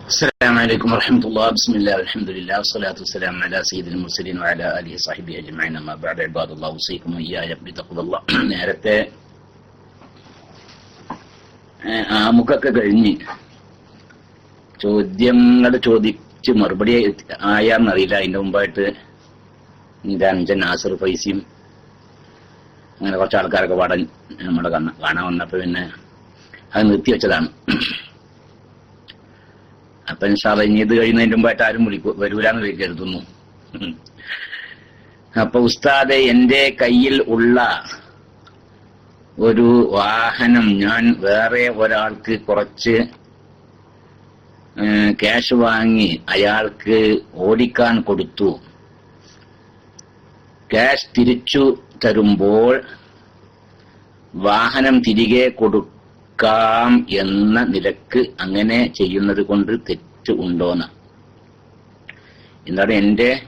السلام عليكم ورحمة الله بسم الله والحمد لله والصلاة والسلام على سيد المرسلين وعلى آله وصحبه أجمعين أما بعد عباد الله أوصيكم وإياي بتقوى الله നേരത്തെ ഏഹ്, ആമുഖമൊക്കെ കഴിഞ്ഞ് ചോദ്യങ്ങൾ ചോദിച്ച് മറുപടി ആയാന്നറിയില്ല അതിന്റെ മുമ്പായിട്ട് നിന്റെ അഞ്ചൻ നാസർ ഫൈസിയും അങ്ങനെ കുറച്ച് ആൾക്കാരൊക്കെ പാടാൻ നമ്മുടെ കാണാൻ കാണാൻ വന്നപ്പോ പിന്നെ അത് നിർത്തിവെച്ചതാണ് അപ്പൊ ഇൻഷാല്ല ഇനി ഇത് കഴിയുന്നതിന് മുമ്പായിട്ട് ആരും വിളിക്കും വരൂലെന്ന് കരുതുന്നു. അപ്പൊ ഉസ്താദെ എന്റെ കയ്യിൽ ഉള്ള ഒരു വാഹനം ഞാൻ വേറെ ഒരാൾക്ക് കുറച്ച് ക്യാഷ് വാങ്ങി അയാൾക്ക് ഓടിക്കാൻ കൊടുത്തു. ക്യാഷ് തിരിച്ചു തരുമ്പോൾ വാഹനം തിരികെ കൊടുക്കാം എന്ന നിലയ്ക്ക് അങ്ങനെ ചെയ്യുന്നത് കൊണ്ട് തെറ്റ് ഉണ്ടോന്ന്. എന്താണ് എന്റെ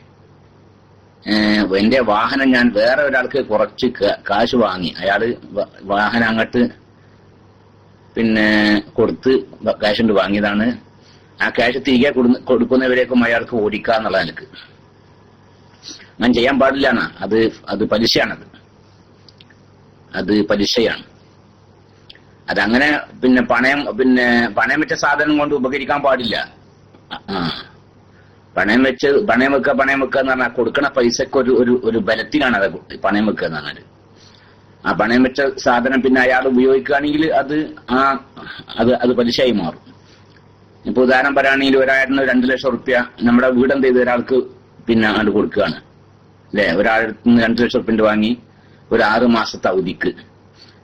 ഏഹ്, എന്റെ വാഹനം ഞാൻ വേറെ ഒരാൾക്ക് കുറച്ച് കാശ് വാങ്ങി. അയാൾ വാഹനം അങ്ങോട്ട് പിന്നെ കൊടുത്ത് കാശ് കൊണ്ട് വാങ്ങിയതാണ്. ആ കാശ് തിരികെ കൊടുക്കുന്നവരേക്കും അയാൾക്ക് ഓടിക്കുക എന്നുള്ള നിലയ്ക്ക്. ഞാൻ ചെയ്യാൻ പാടില്ല എന്നാ. അത് അത് പലിശയാണത്. അത് പലിശയാണ്. അതങ്ങനെ പിന്നെ പണയം പിന്നെ പണയം വെച്ച സാധനം കൊണ്ട് ഉപകരിക്കാൻ പാടില്ല. പണയം വെച്ച് പണയം വെക്കുക പണയം വെക്കുക എന്ന് പറഞ്ഞാൽ കൊടുക്കണ പൈസക്ക് ഒരു ഒരു ഒരു ബലത്തിനാണ് അത് പണയം വെക്കുക എന്ന് പറഞ്ഞാൽ ആ പണയം വെച്ച സാധനം പിന്നെ അയാൾ ഉപയോഗിക്കുകയാണെങ്കിൽ അത് ആ അത് അത് പലിശയായി മാറും. ഇപ്പൊ ഉദാഹരണം പറയുകയാണെങ്കിൽ ഒരാളിന് രണ്ട് ലക്ഷം റുപ്യ നമ്മുടെ വീട് എന്ത് ചെയ്ത് ഒരാൾക്ക് പിന്നെ അത് കൊടുക്കുകയാണ്. അല്ലെ? ഒരാളിൽ നിന്ന് രണ്ട് ലക്ഷം റുപ്യന്റെ വാങ്ങി ഒരു ആറ് മാസത്തെ അവധിക്ക്.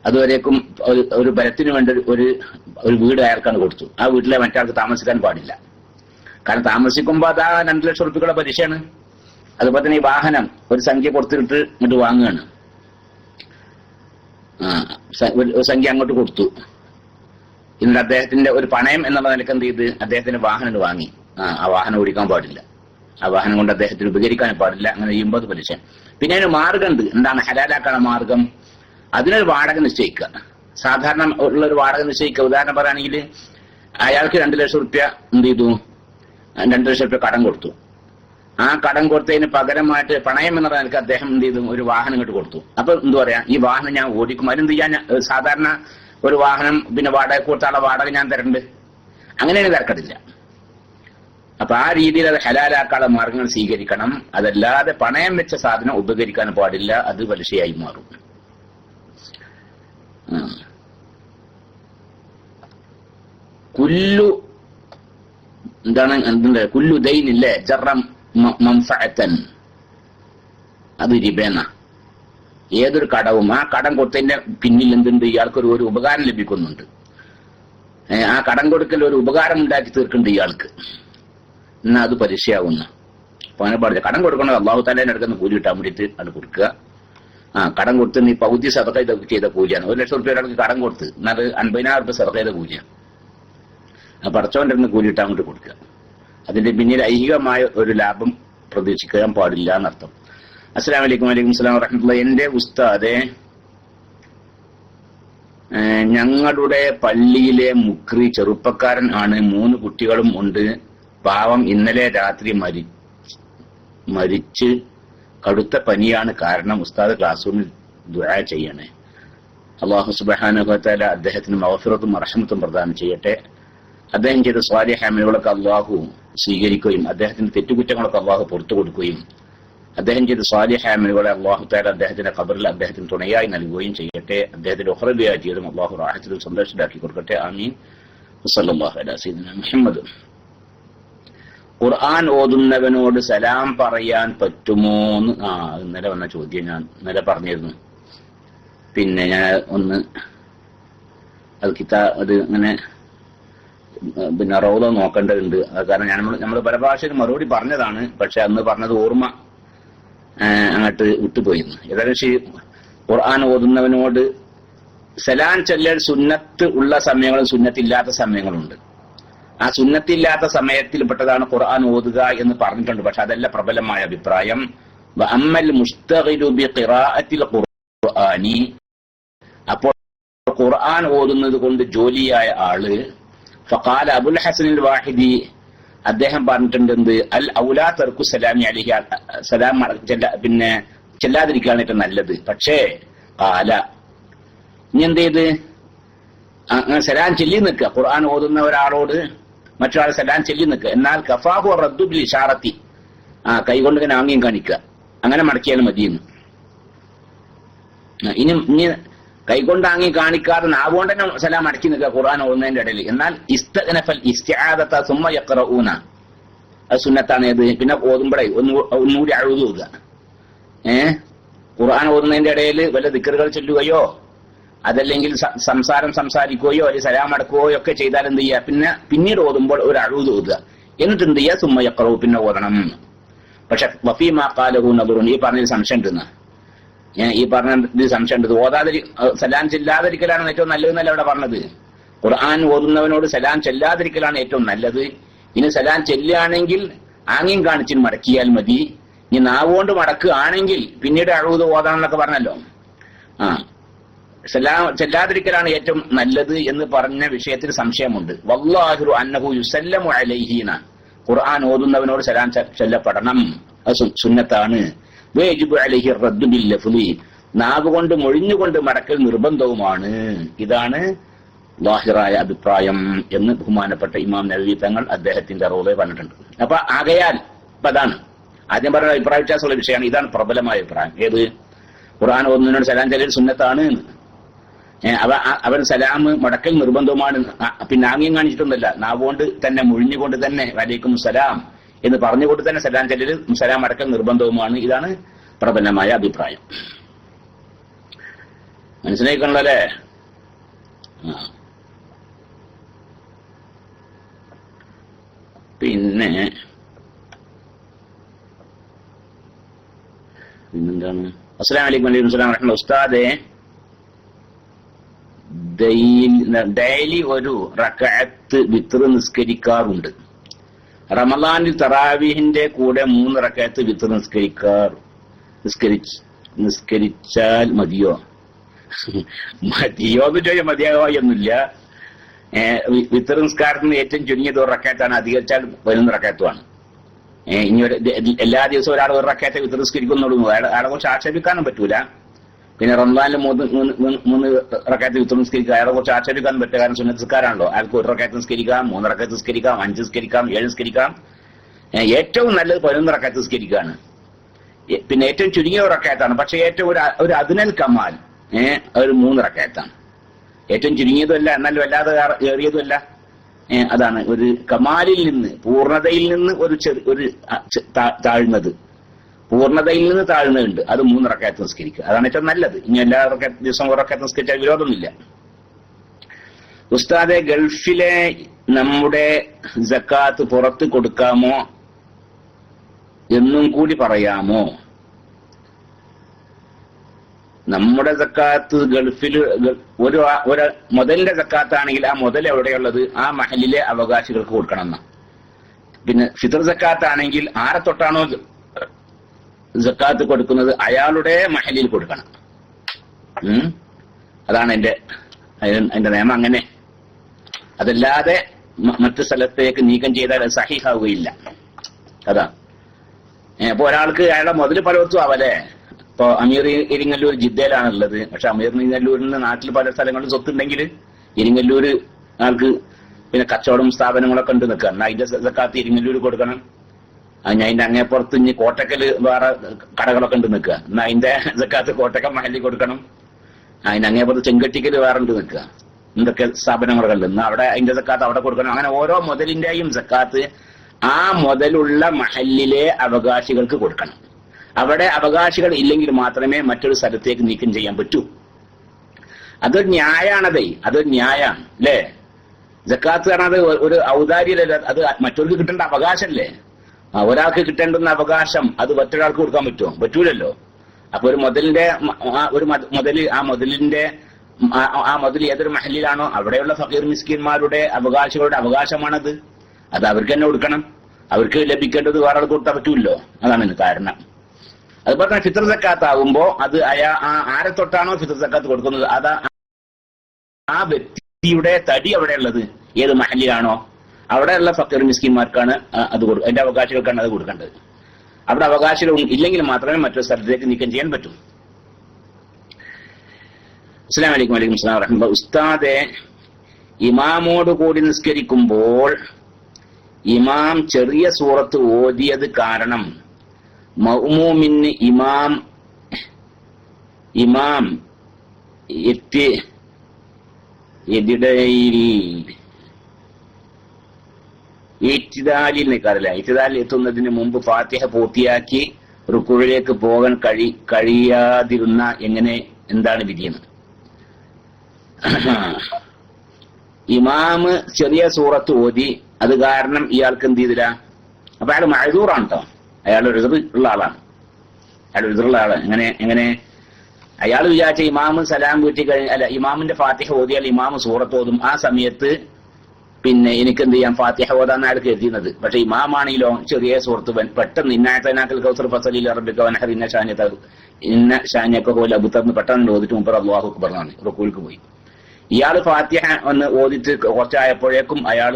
അതുവരേക്കും ഒരു ബലത്തിന് വേണ്ടി ഒരു- ഒരു വീട് അയാൾക്കാണ് കൊടുത്തു. ആ വീട്ടിലെ മറ്റാൾക്ക് താമസിക്കാൻ പാടില്ല. കാരണം താമസിക്കുമ്പോൾ അത് ആ രണ്ട് ലക്ഷം റുപ്യക്കുള്ള പലിശയാണ്. അതുപോലെ തന്നെ ഈ വാഹനം ഒരു സംഖ്യ കൊടുത്തിട്ട് ഇങ്ങോട്ട് വാങ്ങുകയാണ്. ഒരു സംഖ്യ അങ്ങോട്ട് കൊടുത്തു. എന്നിട്ട് അദ്ദേഹത്തിന്റെ ഒരു പണയം എന്നുള്ള നിലയ്ക്ക് എന്ത് ചെയ്ത് അദ്ദേഹത്തിന്റെ വാഹനം വാങ്ങി. ആ വാഹനം ഓടിക്കാൻ പാടില്ല. ആ വാഹനം കൊണ്ട് അദ്ദേഹത്തിന് ഉപകരിക്കാൻ പാടില്ല. അങ്ങനെ ചെയ്യുമ്പോൾ പലിശ. പിന്നെ അതിന് മാർഗമുണ്ട് എന്താണ് ഹലാലാക്കാനുള്ള മാർഗം? അതിനൊരു വാടക നിശ്ചയിക്കുക. സാധാരണ ഉള്ള ഒരു വാടക നിശ്ചയിക്കുക. ഉദാഹരണം പറയുകയാണെങ്കിൽ അയാൾക്ക് രണ്ട് ലക്ഷം റുപ്യ എന്ത് ചെയ്തു? രണ്ട് ലക്ഷം റുപ്യ കടം കൊടുത്തു. ആ കടം കൊടുത്തതിന് പകരമായിട്ട് പണയം എന്ന നിലയ്ക്ക് അദ്ദേഹം എന്ത് ചെയ്തു? ഒരു വാഹനം ഇങ്ങോട്ട് കൊടുത്തു. അപ്പൊ എന്താ പറയാ? ഈ വാഹനം ഞാൻ ഓടിക്കും. അതിനെന്ത് ചെയ്യാൻ സാധാരണ ഒരു വാഹനം പിന്നെ വാടക കൊടുത്താളെ വാടക ഞാൻ തരണ്ട്. അങ്ങനെയാണ് തരക്കടില്ല. അപ്പൊ ആ രീതിയിൽ അത് ഹലാലാക്കാനുള്ള മാർഗങ്ങൾ സ്വീകരിക്കണം. അതല്ലാതെ പണയം വെച്ച സാധനം ഉപകരിക്കാൻ പാടില്ല. അത് പലിശയായി മാറും. കുല്ലു എന്താണ് എന്തുണ്ട്? കുല്ലു ദൈനില്ലേ? ജറം മംഫഅത്തൻ. അത് രിബേന. ഏതൊരു കടവും ആ കടം കൊടുത്തതിന്റെ പിന്നിൽ എന്തുണ്ട്? ഇയാൾക്ക് ഒരു ഉപകാരം ലഭിക്കുന്നുണ്ട്. ആ കടം കൊടുക്കൽ ഒരു ഉപകാരം ഉണ്ടാക്കി തീർക്കുന്നുണ്ട് ഇയാൾക്ക്. എന്നാ അത് പലിശയാവുന്ന. അപ്പൊ അങ്ങനെ പാടില്ല കടം കൊടുക്കണത് അള്ളാഹു താലേന്റെ എടുക്കുന്ന കൂലി കിട്ടാൻ വേണ്ടിയിട്ട് അത് കൊടുക്കുക. ആ കടം കൊടുത്ത് നീ പകുതി സതക ഇതൊക്കെ ചെയ്ത കൂലിയാണ് ഒരു ലക്ഷം റുപ്യ ഒരാൾക്ക് കടം കൊടുത്ത് എന്നാൽ അൻപതിനായിരം റുപ്യ സതക ചെയ്ത ആ പടച്ചവന്റെ അടുത്ത് കൂലി ഇട്ടാൻ കൊടുക്കുക. അതിന്റെ പിന്നിൽ ഐഹികമായ ഒരു ലാഭം പ്രതീക്ഷിക്കാൻ പാടില്ല എന്നർത്ഥം. അസ്സലാം വലൈക്കും വലൈക്കും സ്ലാം വറഹമുള്ള എന്റെ ഉസ്താദെ ഞങ്ങളുടെ പള്ളിയിലെ മുക്രി ചെറുപ്പക്കാരൻ ആണ്. മൂന്ന് കുട്ടികളും ഉണ്ട്. പാവം ഇന്നലെ രാത്രി മരി മരിച്ച് കടുത്ത പനിയാണ് കാരണം ഉസ്താദ് ക്ലാസ് റൂമിൽ ദുരാ ചെയ്യണേ അള്ളാഹു സുബാനുഭവത്താല അദ്ദേഹത്തിന് മവഫിറത്തും അർഹമത്തും പ്രദാനം ചെയ്യട്ടെ. അദ്ദേഹം ചെയ്ത സ്വാലിഹാമികളൊക്കെ അള്ളാഹു സ്വീകരിക്കുകയും അദ്ദേഹത്തിന്റെ തെറ്റുകുറ്റങ്ങളൊക്കെ അള്ളാഹു പുറത്തു കൊടുക്കുകയും അദ്ദേഹം ചെയ്ത സ്വാലിഹാമികളെ അള്ളാഹു താല അദ്ദേഹത്തിന്റെ ഖബറിൽ അദ്ദേഹത്തിന് തുണയായി നൽകുകയും ചെയ്യട്ടെ. അദ്ദേഹത്തിന്റെ ഒഹറബിയായ ജീവിതം അള്ളാഹു റാഹത്തിലും സന്തോഷത്തിലാക്കി കൊടുക്കട്ടെ. ആമീൻ. മുഹമ്മദ്. ഖുർആൻ ഓതുന്നവനോട് സലാം പറയാൻ പറ്റുമോന്ന് ആ ഇന്നലെ വന്ന ചോദ്യം ഞാൻ ഇന്നലെ പറഞ്ഞിരുന്നു. പിന്നെ ഞാൻ ഒന്ന് അത് കിതാ അത് അങ്ങനെ പിന്നെ റോദ നോക്കേണ്ടതുണ്ട്. അത് കാരണം ഞാൻ നമ്മൾ പല ഭാഷയിൽ മറുപടി പറഞ്ഞതാണ്. പക്ഷെ അന്ന് പറഞ്ഞത് ഓർമ്മ അങ്ങോട്ട് വിട്ടുപോയിരുന്നു ഏതായാലും ഖുർആൻ ഓതുന്നവനോട് സലാൻ ചെല്ലൽ സുന്നത്ത് ഉള്ള സമയങ്ങളും സുന്നത്തില്ലാത്ത സമയങ്ങളുണ്ട്. ആ സുന്നത്തില്ലാത്ത സമയത്തിൽ പെട്ടതാണ് ഖുർആൻ ഓതുക എന്ന് പറഞ്ഞിട്ടുണ്ട്. പക്ഷെ അതല്ല പ്രബലമായ അഭിപ്രായം. ഖുർആനി. അപ്പോൾ ഖുർആൻ ഓതുന്നത് കൊണ്ട് ജോലിയായ ആൾ. ഫഖാല അബുൽ ഹസൻ വാഹിദി. അദ്ദേഹം പറഞ്ഞിട്ടുണ്ട് അൽ ഔലാ തർക്കു സലാമി അലിഹി സലാം പിന്നെ ചെല്ലാതിരിക്കുകയാണ് ഏറ്റവും നല്ലത്. പക്ഷേ കാല ഇനി എന്ത് ചെയ്ത്? സലാം ചെല്ലി നിൽക്കുക. ഖുർആൻ ഓതുന്ന ഒരാളോട് മറ്റൊരാൾ സലാം ചെല്ലി നിൽക്കുക എന്നാൽ കഫാഹു റദ്ദുബിൽ ഇഷാറത്തി. ആ കൈകൊണ്ട് ഇങ്ങനെ ആംഗ്യം കാണിക്കുക. അങ്ങനെ മടക്കിയാൽ മതിയെന്ന്. ഇനി ഇനി കൈകൊണ്ട് ആംഗ്യം കാണിക്കാതെ നാവുകൊണ്ട് തന്നെ സലാം അടക്കി നിൽക്കുക ഖുർആൻ ഓതുന്നതിന്റെ ഇടയിൽ. എന്നാൽ ഇസ്തനഫൽ ഇസ്തിആദത സുമ്മ യഖറഊന. അത് സുന്നത്താണ് ഏത്? പിന്നെ ഓതുമ്പോഴേ ഒന്ന് ഒന്നുകൂടി അഴുതുക ഏഹ് ഖുർആൻ ഓതുന്നതിന്റെ ഇടയിൽ വല്ല ദിക്കറുകൾ ചൊല്ലുകയോ അതല്ലെങ്കിൽ സംസാരം സംസാരിക്കുകയോ അല്ലെങ്കിൽ സലാം അടക്കുകയോ ഒക്കെ ചെയ്താൽ എന്ത് ചെയ്യുക? പിന്നെ പിന്നീട് ഓതുമ്പോൾ ഒരു അഴുത് ഓതുക. എന്നിട്ട് എന്ത് ചെയ്യുക? സുമ്മ യഖറൂ പിന്നെ ഓതണം. പക്ഷെ വഫീമാ കാലഹു നബറുൻ ഈ പറഞ്ഞ സംശയം ഉണ്ടെന്ന്. ഞാൻ ഈ പറഞ്ഞ സംശയം ഉണ്ട് ഓതാതിരി സലാം ചെല്ലാതിരിക്കലാണ് ഏറ്റവും നല്ലതെന്നല്ല അവിടെ പറഞ്ഞത്. ഖുർആൻ ഓതുന്നവനോട് സലാം ചെല്ലാതിരിക്കലാണ് ഏറ്റവും നല്ലത്. ഇനി സലാം ചെല്ലുകയാണെങ്കിൽ ആംഗ്യം കാണിച്ചു മടക്കിയാൽ മതി. ഇനി നാവുകൊണ്ട് മടക്കുകയാണെങ്കിൽ പിന്നീട് അഴുത് ഓതാണെന്നൊക്കെ പറഞ്ഞല്ലോ. ആ ചെല്ലാതിരിക്കലാണ് ഏറ്റവും നല്ലത് എന്ന് പറഞ്ഞ വിഷയത്തിൽ സംശയമുണ്ട്. വല്ലാഹിറു അന്നഹു യുസല്ലമു അലൈഹീന. ഖുർആൻ ഓതുന്നവനോട് സലാം ചെല്ലപ്പെടണം. അത് സുന്നത്താണ്. വേജിബു അലൈഹി റദ്ദു ബിൽ ലഫ്ലി. നാവ് കൊണ്ട് മൊഴിഞ്ഞുകൊണ്ട് മടക്കൽ നിർബന്ധവുമാണ്. ഇതാണ് ലാഹിറായ അഭിപ്രായം എന്ന് ബഹുമാനപ്പെട്ട ഇമാം നബി തങ്ങൾ അദ്ദേഹത്തിന്റെ റോളെ പറഞ്ഞിട്ടുണ്ട്. അപ്പൊ ആകയാൽ അതാണ്. ആദ്യം പറഞ്ഞ അഭിപ്രായ വ്യത്യാസമുള്ള വിഷയമാണ്. ഇതാണ് പ്രബലമായ അഭിപ്രായം. ഏത്? ഖുർആൻ ഓതുന്നതിനോട് സലാം ചെല്ലൽ സുന്നത്താണ് എന്ന്. അവ അവൻ സലാം മുടക്കൽ നിർബന്ധവുമാണ്. പിന്നെ ആംഗ്യം കാണിച്ചിട്ടൊന്നുമല്ല. നാവുകൊണ്ട് തന്നെ മുഴിഞ്ഞുകൊണ്ട് തന്നെ വലൈക്കും സലാം എന്ന് പറഞ്ഞുകൊണ്ട് തന്നെ സലാം ചെല്ലൽ സലാം മടക്കൽ നിർബന്ധവുമാണ്. ഇതാണ് പ്രബലമായ അഭിപ്രായം. മനസ്സിലാക്കണല്ലോ അല്ലേ? പിന്നെ പിന്നെന്താണ്? അസ്സലാം വലൈക്കും വലൈക്കും സ്ലാം ഉസ്താദെ ഡെയിലി ഒരു റക്കഅത്ത് വിത്ര നിസ്കരിക്കാറുണ്ട്. റമദാനിൽ തറാവിഹിന്റെ കൂടെ മൂന്ന് റക്കഅത്ത് വിത്ര നിസ്കരിക്കാർ നിസ്കരിച്ച് നിസ്കരിച്ചാൽ മതിയോ? മതിയോ എന്ന് ചോദിച്ചാൽ മതിയാകുന്നില്ല വിത്ര നിസ്കാരത്തിന് ഏറ്റവും ചുരുങ്ങിയത് ഒരു റക്കയത്താണ് അധികരിച്ചാൽ പതിനൊന്ന് റക്കയത്തുമാണ് ഇനി എല്ലാ ദിവസവും ഒരാൾ ഒരു റക്കയത്തെ വിത്ര നിസ്കരിക്കുന്നുള്ളൂ. അയാളെ കുറിച്ച് ആക്ഷേപിക്കാനും പറ്റൂല. പിന്നെ റംസാനിൽ മൂന്ന് മൂന്ന് വിത്ത് വിത്തർ നിസ്കരിക്കുക. അയാളെ കുറച്ച് ആക്ഷേപിക്കാൻ പറ്റുക കാരണം സുന്നത്തിസ്കാരാണല്ലോ അയാൾക്ക് ഒരു റക്കായത്ത് നിസ്കരിക്കാം മൂന്ന് റക്കയത്ത് നിസ്കരിക്കാം അഞ്ച് നിസ്കരിക്കാം ഏഴ് നിസ്കരിക്കാം. ഏറ്റവും നല്ലത് പതിനൊന്ന് റക്കായത്ത് നിസ്കരിക്കുകയാണ്. പിന്നെ ഏറ്റവും ചുരുങ്ങിയ ഒരു റക്കായത്താണ്. പക്ഷെ ഏറ്റവും ഒരു ഒരു അതിനൽ കമാൽ ഏഹ് ഒരു മൂന്ന് റക്കായത്താണ്. ഏറ്റവും ചുരുങ്ങിയതുമല്ല എന്നാലും വല്ലാതെ ഏറെ- ഏറിയതുമല്ല. അതാണ് ഒരു കമാലിൽ നിന്ന് പൂർണതയിൽ നിന്ന് ഒരു ചെറു ഒരു താഴ്ന്നത്. പൂർണതയിൽ നിന്ന് താഴ്ന്നുണ്ട് അത് മൂന്ന് റക്കാത്ത് നിസ്കരിക്കുക. അതാണ് ഏറ്റവും നല്ലത്. ഇനി എല്ലാ റക്കാത്ത് ദിവസം ഒരു റക്കയത്ത് നിസ്കരിച്ചാൽ വിരോധമില്ല ഉസ്താദെ ഗൾഫിലെ നമ്മുടെ ജക്കാത്ത് പുറത്ത് കൊടുക്കാമോ എന്നും കൂടി പറയാമോ? നമ്മുടെ സക്കാത്ത് ഗൾഫിൽ ഒരു ഒരു മുതലിന്റെ സക്കാത്താണെങ്കിൽ ആ മുതൽ എവിടെയുള്ളത്? ആ മഹലിലെ അവകാശികൾക്ക് കൊടുക്കണം എന്നാ. പിന്നെ ഫിത്ർ സക്കാത്ത് ആണെങ്കിൽ ആരെ തൊട്ടാണോ സക്കാത്ത് കൊടുക്കുന്നത് അയാളുടെ മഹലിൽ കൊടുക്കണം. അതാണ് എന്റെ എന്റെ നിയമം അങ്ങനെ. അതല്ലാതെ മറ്റു സ്ഥലത്തേക്ക് നീക്കം ചെയ്താൽ അത് സഹിഹാവുകയില്ല. അതാ. അപ്പൊ ഒരാൾക്ക് അയാളുടെ മുതൽ പലയിടത്തും ആവല്ലേ? ഇപ്പൊ അമീർ ഇരിങ്ങല്ലൂർ ജിദ്ദയിലാണുള്ളത്. പക്ഷെ അമീർ ഇരിങ്ങല്ലൂരിന് നാട്ടിൽ പല സ്ഥലങ്ങളിലും സ്വത്തുണ്ടെങ്കിൽ ഇരിങ്ങല്ലൂർ ആൾക്ക് പിന്നെ കച്ചവടം സ്ഥാപനങ്ങളൊക്കെ ഉണ്ട് നിൽക്കുക. എന്നാ അതിന്റെ സക്കാത്ത് ഇരിങ്ങല്ലൂർ കൊടുക്കണം. അതിന് അതിന്റെ അങ്ങേപ്പുറത്ത് ഇനി കോട്ടക്കൽ വേറെ കടകളൊക്കെ ഉണ്ട് നിൽക്കുക. എന്നാ അതിന്റെ ഇതൊക്കെ കോട്ടക്കം മഹലിൽ കൊടുക്കണം. അതിന്റെ അങ്ങേപ്പുറത്ത് ചെങ്കട്ടിക്കൽ വേറെ ഉണ്ട് നിൽക്കുക. എന്തൊക്കെ സ്ഥാപനങ്ങളൊക്കെ ഉണ്ട്. എന്നാ അവിടെ അതിന്റെ സക്കാത്ത് അവിടെ കൊടുക്കണം. അങ്ങനെ ഓരോ മുതലിന്റെയും സക്കാത്ത് ആ മുതലുള്ള മഹലിലെ അവകാശികൾക്ക് കൊടുക്കണം. അവിടെ അവകാശികൾ ഇല്ലെങ്കിൽ മാത്രമേ മറ്റൊരു സ്ഥലത്തേക്ക് നീക്കം ചെയ്യാൻ പറ്റൂ. അതൊരു ന്യായാണതേ. അതൊരു ന്യായാണ്. അല്ലേ? ജക്കാത്ത് കാരണം അത് ഒരു ഔദാര്യല്ലേ അത് മറ്റൊരു കിട്ടേണ്ട അവകാശമല്ലേ? ഒരാൾക്ക് കിട്ടേണ്ടുന്ന അവകാശം അത് മറ്റൊരാൾക്ക് കൊടുക്കാൻ പറ്റുമോ? പറ്റൂലല്ലോ. അപ്പൊ ഒരു മുതലിന്റെ ഒരു മത- മുതൽ ആ മുതലിന്റെ ആ- മുതൽ ഏതൊരു മഹലിലാണോ അവിടെയുള്ള ഫക്കീർ മിസ്കിന്മാരുടെ അവകാശികളുടെ അവകാശമാണത്. അത് അവർക്ക് തന്നെ കൊടുക്കണം. അവർക്ക് ലഭിക്കേണ്ടത് വേറെ കൊടുത്താൽ പറ്റൂല്ലോ അതാണ് കാരണം. അതുപോലെ തന്നെ ഫിത്ര സക്കാത്ത് ആകുമ്പോ അത് അയാ ആ- ആരെ തൊട്ടാണോ ഫിത്ര സക്കാത്ത് കൊടുക്കുന്നത്? അത് ആ വ്യക്തിയുടെ തടി എവിടെയുള്ളത് ഏത് മഹലിലാണോ? അവിടെയുള്ള ഫക്കീർ മിസ്കിന്മാർക്കാണ് അത് അതിന്റെ അവകാശികൾക്കാണ് അത് കൊടുക്കേണ്ടത്. അവിടെ അവകാശികൾ ഇല്ലെങ്കിൽ മാത്രമേ മറ്റൊരു സ്ഥലത്തേക്ക് നീക്കം ചെയ്യാൻ പറ്റൂ. അസ്സാം വലൈക്കും വലൈക്കും സ്ലാം വറഹമ ഉസ്താദെ ഇമാമോട് കൂടി നിസ്കരിക്കുമ്പോൾ ഇമാം ചെറിയ സൂറത്ത് ഓതിയത് കാരണം മൗമൂമിന് ഇമാം ഇമാം എത്തി എതിടയിൽ ഇറ്റിദാലിൽ നിൽക്കാറില്ല ഏറ്റിദാലിൽ എത്തുന്നതിന് മുമ്പ് ഫാത്തിഹ പൂർത്തിയാക്കി റുക്കുഴിലേക്ക് പോകാൻ കഴി കഴിയാതിരുന്ന എങ്ങനെ എന്താണ് വിധിയെന്ന് ഇമാമ് ചെറിയ സൂറത്ത് ഓതി അത് കാരണം ഇയാൾക്ക് എന്ത് ചെയ്തില്ല? അപ്പൊ അയാൾ മഴദൂറാണ് കേട്ടോ അയാൾ ഒരു ഉള്ള ആളാണ്. അയാൾ എതിരുള്ള ആളാണ് എങ്ങനെ എങ്ങനെ? അയാൾ വിചാരിച്ച ഇമാമ് സലാം വീട്ടി കഴിഞ്ഞ അല്ല ഇമാമിന്റെ ഫാത്തിഹ ഓതിയാൽ ഇമാമ് സൂറത്ത് ഓതും. ആ സമയത്ത് പിന്നെ എനിക്ക് എന്ത് ചെയ്യാം? ഫാത്തിഹ ഓതാന്ന് അയാൾ കരുതിയുന്നത് പക്ഷെ ഇമാമാണെങ്കിലോ ചെറിയ സുഹൃത്ത് വൻ- പെട്ടെന്ന് ഇന്നായത്തനാക്കൽ കൗസർ ഫസലിൽ അറബിക്ക വനഹർ ഇന്ന ഷാന്യത ഇന്ന ഷാന്യൊക്കെ പോലെ അബുത്തറിന് പെട്ടെന്ന് ഓതിട്ട് മുമ്പ് അള്ളാഹു പറഞ്ഞാണ് റുക്കൂൽക്ക് പോയി. ഇയാൾ ഫാത്തിഹ ഒന്ന് ഓതിട്ട് കുറച്ചായപ്പോഴേക്കും അയാൾ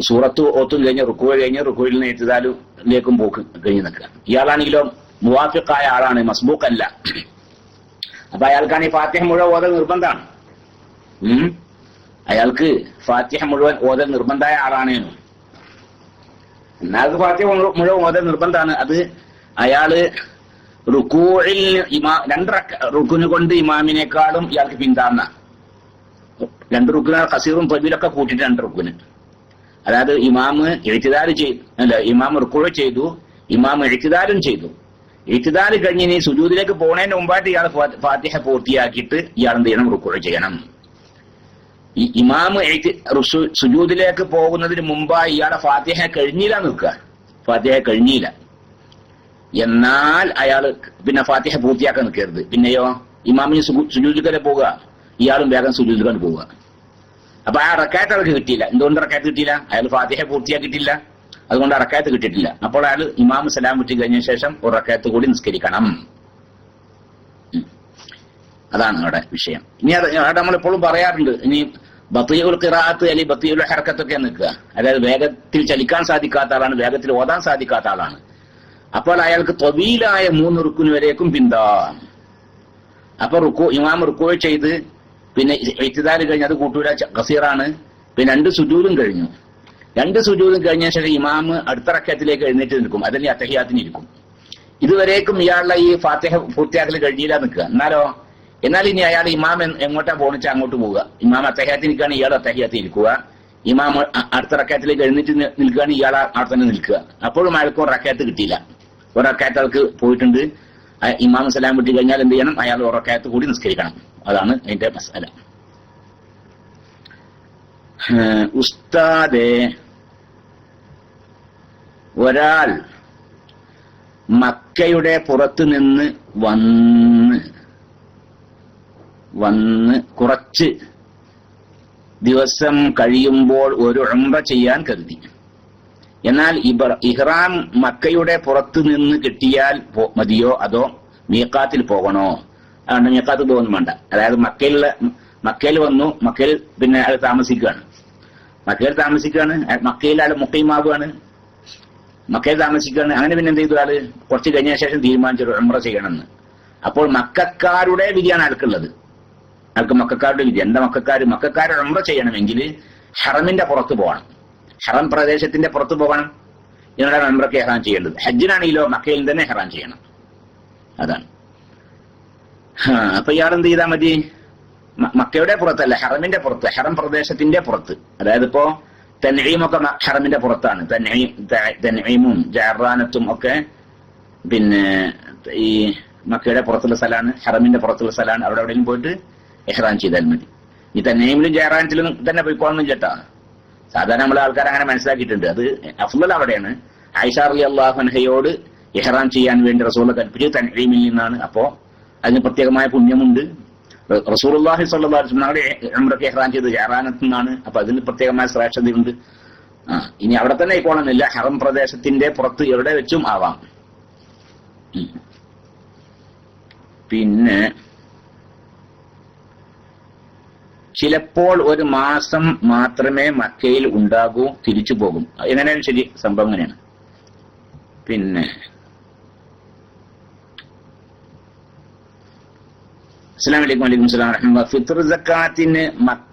സൂറത്ത് ഓത്തും കഴിഞ്ഞ് റുക്കു കഴിഞ്ഞ് റുക്കുവിൽ നിന്ന് എഴുതാലിലേക്കും പോക്ക് കഴിഞ്ഞ് നിൽക്കുക. ഇയാളാണെങ്കിലോ മുവാഫിക്കായ ആളാണ് മസ്ബൂക്കല്ല അപ്പൊ അയാൾക്കാണ് ഈ ഫാത്തിഹ മുഴുവൻ ഓതൽ നിർബന്ധമാണ്. അയാൾക്ക് ഫാത്തിഹ മുഴുവൻ ഓതൽ നിർബന്ധമായ ആളാണേനു എന്നാൾക്ക് ഫാത്തിഹ മുഴു- മുഴുവൻ ഓതൽ നിർബന്ധമാണ്. അത് അയാൾ റുക്കൂഴിൽ ഇമാ രണ്ട് റക്ക- റുക്കുന് കൊണ്ട് ഇമാമിനേക്കാളും ഇയാൾക്ക് പിന്താന്ന. രണ്ട് റുക്കിന് കസീറും പൊതുവിലൊക്കെ കൂട്ടിട്ട് രണ്ട് റുക്കിന്. അതായത് ഇമാമ് എഴുത്തിദാര് ചെയ്തു അല്ല ഇമാം റുക്കുഴ ചെയ്തു ഇമാം എഴുത്തിദാരും ചെയ്തു. എഴുത്തിദാര് കഴിഞ്ഞ് ഇനി സുജൂദിലേക്ക് പോണേന്റെ മുമ്പായിട്ട് ഇയാൾ ഫാത്തിഹ പൂർത്തിയാക്കിയിട്ട് ഇയാൾ എന്ത് ചെയ്യണം? റുക്കുഴ ചെയ്യണം. ഈ ഇമാമ് സുജൂദിലേക്ക് പോകുന്നതിന് മുമ്പായി ഇയാളെ ഫാത്തിഹ കഴിഞ്ഞില്ല നിൽക്കുക ഫാത്തിഹ കഴിഞ്ഞില്ല. എന്നാൽ അയാൾ പിന്നെ ഫാത്തിഹ പൂർത്തിയാക്കാൻ നിൽക്കരുത്. പിന്നെയോ? ഇമാമിന് സുജൂദിക്കലെ പോവുക? ഇയാളും വേഗം സുജൂദിക്കാൻ പോവുക. അപ്പൊ ആ റക്കായത്ത് അവർക്ക് കിട്ടിയില്ല. എന്തുകൊണ്ട് റക്കായത്ത് കിട്ടിയില്ല? അയാൾ ഫാത്തിഹ പൂർത്തിയാക്കിയിട്ടില്ല. അതുകൊണ്ട് റക്കായത്ത് കിട്ടിയിട്ടില്ല. അപ്പോൾ അയാൾ ഇമാം സലാം വിട്ടി കഴിഞ്ഞ ശേഷം ഒരു കൂടി നിസ്കരിക്കണം. അതാണ് അവിടെ വിഷയം. ഇനി അത് നമ്മൾ എപ്പോഴും പറയാറുണ്ട്. ഇനി ബത്തിയുൽ ഖിറാത്ത് അല്ലെങ്കിൽ ബത്തിയുൽ ഹർക്കത്തൊക്കെ നിൽക്കുക. അതായത് വേഗത്തിൽ ചലിക്കാൻ സാധിക്കാത്ത ആളാണ് വേഗത്തിൽ ഓതാൻ സാധിക്കാത്ത ആളാണ്. അപ്പോൾ അയാൾക്ക് തൊവീലായ മൂന്ന് റുക്കുന് വരേക്കും പിന്താം. അപ്പൊ റുക്കു ഇമാം റുക്കോ ചെയ്ത് പിന്നെ എഴുത്തുദാര് കഴിഞ്ഞ് അത് കൂട്ടൂല കസീറാണ് പിന്നെ രണ്ട് സുജൂലും കഴിഞ്ഞു. രണ്ട് സുജൂലും കഴിഞ്ഞ ശേഷം ഇമാമ് അടുത്ത റക്കത്തിലേക്ക് എഴുന്നേറ്റ് നിൽക്കും. അതിന് അത്തഹിയാത്തിന് ഇരിക്കും. ഇതുവരേക്കും ഇയാളുടെ ഈ ഫാത്തിഹ പൂർത്തിയാക്കൽ കഴിഞ്ഞില്ല നിൽക്കുക. എന്നാലോ? എന്നാൽ ഇനി അയാൾ ഇമാം എങ്ങോട്ടാ പോണിച്ചാൽ അങ്ങോട്ട് പോവുക. ഇമാം അത്തഹ്യാത്തിൽ നിൽക്കുകയാണ് ഇയാൾ അത്തഹ്യാത്തിൽ നിൽക്കുക ഇമാം അടുത്ത റക്കാത്തിലേക്ക് എഴുന്നേറ്റ് നിൽക്കുകയാണ് ഇയാൾ അവിടെ തന്നെ നിൽക്കുക. അപ്പോഴും അയാൾക്ക് ഒരു റക്കത്ത് കിട്ടിയില്ല. ഒരു റക്കത്ത് ആൾക്ക് പോയിട്ടുണ്ട്. ഇമാം സലാം വിട്ടി കഴിഞ്ഞാൽ എന്ത് ചെയ്യണം? അയാൾ ഒരു കൂടി നിസ്കരിക്കണം. അതാണ് അതിന്റെ മസാല. ഉസ്താദെ ഒരാൾ മക്കയുടെ പുറത്തു നിന്ന് വന്ന് വന്ന് കുറച്ച് ദിവസം കഴിയുമ്പോൾ ഒരു ഉംറ ചെയ്യാൻ കരുതി. എന്നാൽ ഇബർ- ഇഹ്റാം മക്കയുടെ പുറത്ത് നിന്ന് കിട്ടിയാൽ മതിയോ? അതോ മീക്കാത്തിൽ പോകണോ? അതുകൊണ്ട് മീക്കാത്ത് പോകുന്നു വേണ്ട. അതായത് മക്കയിലുള്ള മക്കയിൽ വന്നു മക്കയിൽ പിന്നെ അയാൾ താമസിക്കുകയാണ്. മക്കയിൽ താമസിക്കുകയാണ് മക്കയിൽ അയാൾ മുക്കൈമാവുകയാണ് മക്കയിൽ താമസിക്കുകയാണ്. അങ്ങനെ പിന്നെ എന്ത് ചെയ്തു ആൾ? കുറച്ച് കഴിഞ്ഞ ശേഷം തീരുമാനിച്ചു ഉംറ ചെയ്യണമെന്ന്. അപ്പോൾ മക്കാരുടെ വിധിയാണ് അയാൾക്കുള്ളത്. അയാൾക്ക് മക്കാരുടെ വിധി. എന്റെ മക്കാർ മക്കാർ ഉംറ ചെയ്യണമെങ്കിൽ ഹറമിന്റെ പുറത്ത് പോകണം. ഹറം പ്രദേശത്തിന്റെ പുറത്ത് പോകണം. ഇതിനാണ് ഉംറക്ക് ഹെറാൻ ചെയ്യേണ്ടത്. ഹജ്ജിനാണെങ്കിലോ മക്കയിൽ തന്നെ ഹെറാൻ ചെയ്യണം. അതാണ്. അപ്പൊ ഇയാൾ എന്ത് ചെയ്താൽ മതി? മക്കയുടെ പുറത്തല്ല ഹറമിന്റെ പുറത്ത് ഹറം പ്രദേശത്തിന്റെ പുറത്ത്. അതായത് ഇപ്പോ തെന്നീമൊക്കെ ഹറമിന്റെ പുറത്താണ്. തെന്നീം തെന്നീമും ജാറാനത്തും ഒക്കെ പിന്നെ ഈ മക്കയുടെ പുറത്തുള്ള സ്ഥലമാണ് ഹറമിന്റെ പുറത്തുള്ള സ്ഥലമാണ്. അവിടെ എവിടെയും പോയിട്ട് എഹ്റാൻ ചെയ്താൽ മതി. ഈ തന്നെയിലും ജയറാൻസിലും തന്നെ പോയിക്കോളണം ചേട്ടാ. സാധാരണ നമ്മളെ ആൾക്കാർ അങ്ങനെ മനസ്സിലാക്കിയിട്ടുണ്ട്. അത് അഫ്ലൽ അവിടെയാണ്. ആയിഷ അലി അള്ളാഹുൻഹയോട് ഇഹ്റാൻ ചെയ്യാൻ വേണ്ടി റസൂൽ കൽപ്പിച്ചത് തൻഹീമിൽ നിന്നാണ്. അപ്പോ അതിന് പ്രത്യേകമായ പുണ്യമുണ്ട്. റസൂർഹി സ്വല്ലാസ്മയുടെ നമ്മുടെ എഹ്റാൻ ചെയ്ത് ജയറാനത്ത് നിന്നാണ്. അപ്പൊ അതിന് പ്രത്യേകമായ ശ്രേഷ്ഠതയുണ്ട്. ആ ഇനി അവിടെ തന്നെ ആയിക്കോളന്നില്ല ഹറം പ്രദേശത്തിന്റെ പുറത്ത് എവിടെ വെച്ചും ആവാം. പിന്നെ ചിലപ്പോൾ ഒരു മാസം മാത്രമേ മക്കയിൽ ഉണ്ടാകൂ തിരിച്ചു പോകും. എങ്ങനെയാണ് ശരി സംഭവം എങ്ങനെയാണ് പിന്നെ അസ്സാം വലൈക്കും വലൈക്കും സ്ലാം സക്കാത്തിന് മക്-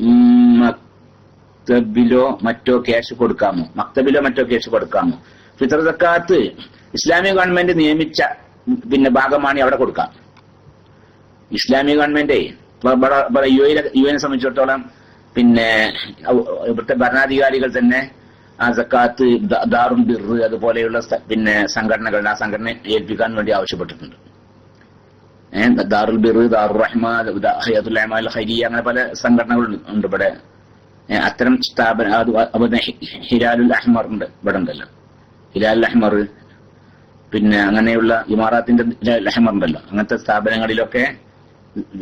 ഉം, മക്തബിലോ മറ്റോ ക്യാഷ് കൊടുക്കാമോ? മക്തബിലോ മറ്റോ ക്യാഷ് കൊടുക്കാമോ? ഫിത്ർ സക്കാത്ത് ഇസ്ലാമിക ഗവൺമെന്റ് നിയമിച്ച പിന്നെ ഭാഗമാണ് അവിടെ കൊടുക്കാം. ഇസ്ലാമിക ഗവൺമെന്റ് യു എനെ സംബന്ധിച്ചിടത്തോളം പിന്നെ ഇവിടുത്തെ ഭരണാധികാരികൾ തന്നെ ആ സക്കാത്ത് ദാറും ബിർ അതുപോലെയുള്ള പിന്നെ സംഘടനകൾ ആ സംഘടന ഏൽപ്പിക്കാൻ വേണ്ടി ആവശ്യപ്പെട്ടിട്ടുണ്ട്. ദാറുൽ ബിർ ദാറുർ റഹ്മാൻ ഹയാത്തുൽ അമാൽ ഖൈരിയ അങ്ങനെ പല സംഘടനകൾ ഉണ്ട് ഇവിടെ. അത്തരം സ്ഥാപന അത് അതുപോലെ ഹിലാലുൽ അഹ്മർ ഉണ്ട് ഇവിടെ ഉണ്ടല്ലോ. ഹിലാലുൽ അഹ്മർ പിന്നെ അങ്ങനെയുള്ള ഇമാറാത്തിന്റെ അഹ്മർ ഉണ്ടല്ലോ. അങ്ങനത്തെ സ്ഥാപനങ്ങളിലൊക്കെ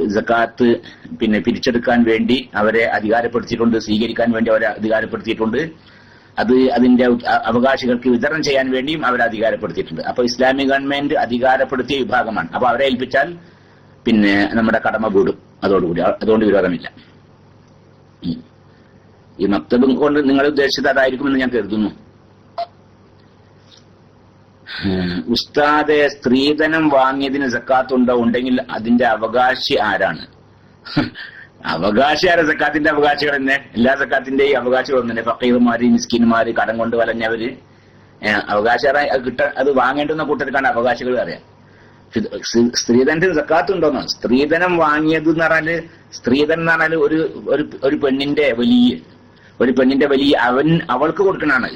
സക്കാത്ത് പിന്നെ പിരിച്ചെടുക്കാൻ വേണ്ടി അവരെ അധികാരപ്പെടുത്തിയിട്ടുണ്ട് സ്വീകരിക്കാൻ വേണ്ടി അവരെ അധികാരപ്പെടുത്തിയിട്ടുണ്ട്. അത് അതിന്റെ അവകാശികൾക്ക് വിതരണം ചെയ്യാൻ വേണ്ടിയും അവരെ അധികാരപ്പെടുത്തിയിട്ടുണ്ട്. അപ്പൊ ഇസ്ലാമിക് ഗവൺമെന്റ് അധികാരപ്പെടുത്തിയ വിഭാഗമാണ്. അപ്പൊ അവരെ ഏൽപ്പിച്ചാൽ പിന്നെ നമ്മുടെ കടമ കൂടും. അതോടുകൂടി. അതുകൊണ്ട് വിരോധമില്ല. ഈ മക്തബും കൊണ്ട് നിങ്ങൾ ഉദ്ദേശിച്ചത് അതായിരിക്കുമെന്ന് ഞാൻ കരുതുന്നു. ഉസ്താദെ സ്ത്രീധനം വാങ്ങിയതിന് സക്കാത്ത് ഉണ്ടോ ഉണ്ടെങ്കിൽ അതിന്റെ അവകാശി ആരാണ്? അവകാശി ആരാ സക്കാത്തിന്റെ അവകാശികൾ തന്നെ? എല്ലാ സക്കാത്തിന്റെയും അവകാശികൾ തന്നെ ഫക്കീർമാര് മിസ്കിന്മാര് കടം കൊണ്ട് വലഞ്ഞവര്. ഏഹ് കിട്ട അത് വാങ്ങേണ്ടുന്ന കൂട്ടർക്കാണ് അവകാശികൾ അറിയാം. സ്ത്രീധനത്തിന് സക്കാത്ത് ഉണ്ടോന്നോ സ്ത്രീധനം വാങ്ങിയത് എന്ന് പറഞ്ഞാൽ സ്ത്രീധനം എന്ന് പറഞ്ഞാൽ ഒരു ഒരു പെണ്ണിന്റെ വലിയ ഒരു പെണ്ണിന്റെ വലിയ അവൻ അവൾക്ക് കൊടുക്കണാണ്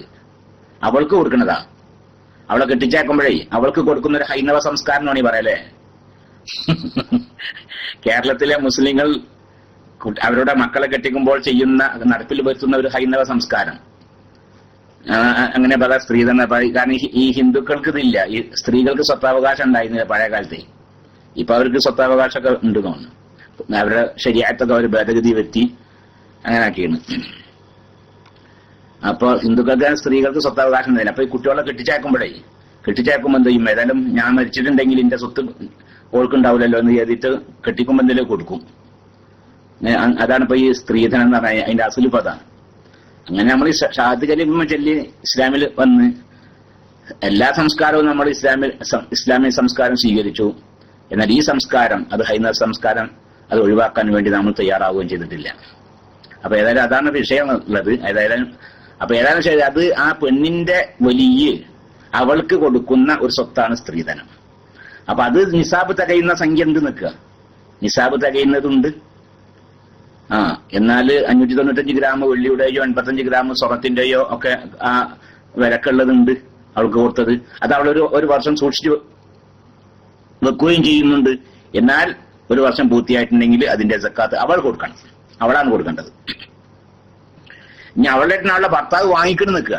അവൾക്ക് കൊടുക്കണതാ. അവളെ കെട്ടിച്ചേക്കുമ്പോഴേ അവൾക്ക് കൊടുക്കുന്ന ഒരു ഹൈന്ദവ സംസ്കാരം എന്നാണ് ഈ പറയലേ. കേരളത്തിലെ മുസ്ലിങ്ങൾ അവരുടെ മക്കളെ കെട്ടിക്കുമ്പോൾ ചെയ്യുന്ന നടപ്പിൽ വരുത്തുന്ന ഒരു ഹൈന്ദവ സംസ്കാരം. അങ്ങനെ പല സ്ത്രീ തന്നെ കാരണം ഈ- ഹിന്ദുക്കൾക്ക് ഇതില്ല. ഈ സ്ത്രീകൾക്ക് സ്വത്താവകാശം ഉണ്ടായിരുന്നില്ല പഴയ കാലത്തെ. ഇപ്പൊ അവർക്ക് സ്വത്താവകാശമൊക്കെ ഉണ്ട് തോന്നുന്നു. അവരുടെ ശരിയായിട്ടൊക്കെ അവർ ഭേദഗതി വരുത്തി അങ്ങനെ അപ്പൊ ഹിന്ദുക്കൾക്ക് സ്ത്രീകൾക്ക് സ്വത്താവകാശം തന്നെ അപ്പൊ ഈ കുട്ടികളെ കെട്ടിച്ചേക്കുമ്പോഴേ കെട്ടിച്ചേക്കുമ്പോ എന്ത് ഏതായാലും ഞാൻ മരിച്ചിട്ടുണ്ടെങ്കിൽ എന്റെ സ്വത്ത് ഓൾക്കുണ്ടാവില്ലല്ലോ എന്ന് കരുതിയിട്ട് കെട്ടിക്കുമ്പോ എന്തെങ്കിലും കൊടുക്കും. അതാണ് ഇപ്പൊ ഈ സ്ത്രീധനം എന്ന് പറഞ്ഞാൽ അതിന്റെ അസുലിപ്പ് അതാണ് അങ്ങനെ നമ്മൾ ഷാദ് കലിമ ചൊല്ലി ഇസ്ലാമിൽ വന്ന് എല്ലാ സംസ്കാരവും നമ്മൾ ഇസ്ലാമിൽ ഇസ്ലാമിക സംസ്കാരം സ്വീകരിച്ചു. എന്നാൽ ഈ സംസ്കാരം അത് ഹൈന്ദവ സംസ്കാരം അത് ഒഴിവാക്കാൻ വേണ്ടി നമ്മൾ തയ്യാറാവുകയും ചെയ്തിട്ടില്ല. അപ്പൊ ഏതായാലും അതാണ് വിഷയം ഉള്ളത്. ഏതായാലും അപ്പൊ ഏതാണെന്ന് വെച്ചാൽ അത് ആ പെണ്ണിന്റെ വലിയ അവൾക്ക് കൊടുക്കുന്ന ഒരു സ്വത്താണ് സ്ത്രീധനം. അപ്പൊ അത് നിസാബ് തകയുന്ന സംഖ്യ എന്ത് നിൽക്കുക? നിസാബ് തകയുന്നതുണ്ട്. ആ എന്നാൽ അഞ്ഞൂറ്റി തൊണ്ണൂറ്റഞ്ച് ഗ്രാം വെള്ളിയുടെയോ എൺപത്തഞ്ച് ഗ്രാം സ്വർണത്തിന്റെയോ ഒക്കെ ആ വിലക്കുള്ളതുണ്ട് അവൾക്ക് കൊടുത്തത്. അത് അവളൊരു ഒരു വർഷം സൂക്ഷിച്ചു വെക്കുകയും ചെയ്യുന്നുണ്ട്. എന്നാൽ ഒരു വർഷം പൂർത്തിയായിട്ടുണ്ടെങ്കിൽ അതിന്റെ സക്കാത്ത് അവൾ കൊടുക്കണം. അവളാണ് കൊടുക്കേണ്ടത്. ഇനി അവളുടെ അവളുടെ ഭർത്താവ് വാങ്ങിക്കണ്ട് നിൽക്കുക.